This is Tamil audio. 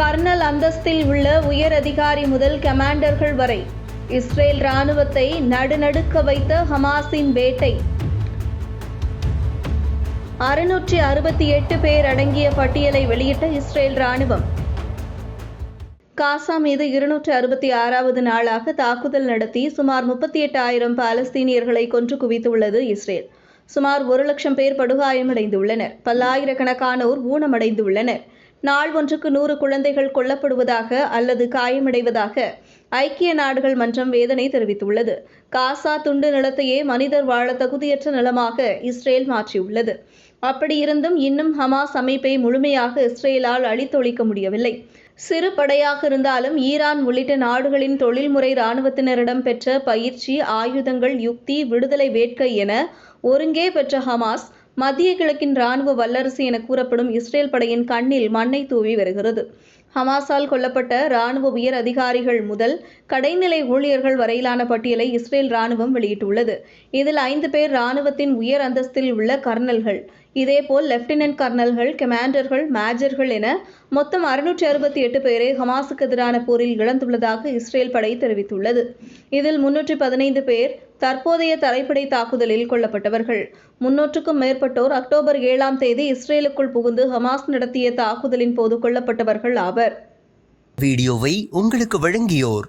கர்னல் அந்தஸ்தில் உள்ள உயர் அதிகாரி முதல் கமாண்டர்கள் வரை இஸ்ரேல் ராணுவத்தை நடுநடுக்க வைத்த ஹமாஸின் வேட்டை. அறுநூற்றி அறுபத்தி எட்டு பேர் அடங்கிய பட்டியலை வெளியிட்ட இஸ்ரேல் ராணுவம் காசா மீது இருநூற்றி அறுபத்தி ஆறாவது நாளாக தாக்குதல் நடத்தி சுமார் முப்பத்தி எட்டாயிரம் பாலஸ்தீனியர்களை கொன்று குவித்துள்ளது இஸ்ரேல். சுமார் ஒரு லட்சம் பேர் படுகாயமடைந்துள்ளனர். பல்லாயிரக்கணக்கானோர் ஊனமடைந்துள்ளனர். நாள் ஒன்றுக்கு நூறு குழந்தைகள் கொல்லப்படுவதாக அல்லது காயமடைவதாக ஐக்கிய நாடுகள் மன்றம் வேதனை தெரிவித்துள்ளது. காசா துண்டு நிலத்தையே மனிதர் வாழ தகுதியற்ற நிலமாக இஸ்ரேல் மாற்றியுள்ளது. அப்படியிருந்தும் இன்னும் ஹமாஸ் அமைப்பை முழுமையாக இஸ்ரேலால் அழித்தொழிக்க முடியவில்லை. சிறு படையாக இருந்தாலும் ஈரான் உள்ளிட்ட நாடுகளின் தொழில்முறை இராணுவத்தினரிடம் பெற்ற பயிற்சி ஆயுதங்கள் யுக்தி விடுதலை வேட்கை என ஒருங்கே பெற்ற ஹமாஸ் மத்திய கிழக்கின் ராணுவ வல்லரசு என கூறப்படும் இஸ்ரேல் படையின் கண்ணில் மண்ணை தூவி வருகிறது. ஹமாஸால் கொல்லப்பட்ட ராணுவ உயர் அதிகாரிகள் முதல் கடைநிலை ஊழியர்கள் வரையிலான பட்டியலை இஸ்ரேல் ராணுவம் வெளியிட்டுள்ளது. இதில் ஐந்து பேர் ராணுவத்தின் உயர் அந்தஸ்தில் உள்ள கர்னல்கள். இதேபோல் லெப்டினன்ட் கர்னல்கள் கமாண்டர்கள் மேஜர்கள் என மொத்தம் அறுநூற்றி அறுபத்தி எட்டு பேரை ஹமாஸுக்கு எதிரான போரில் இழந்துள்ளதாக இஸ்ரேல் படை தெரிவித்துள்ளது. இதில் முன்னூற்றி பதினைந்து பேர் தற்போதைய தரைப்படை தாக்குதலில் கொல்லப்பட்டவர்கள். முன்னூற்றுக்கும் மேற்பட்டோர் அக்டோபர் ஏழாம் தேதி இஸ்ரேலுக்குள் புகுந்து ஹமாஸ் நடத்திய தாக்குதலின் போது கொல்லப்பட்டவர்கள் ஆவர். வீடியோவை உங்களுக்கு வழங்கியோர்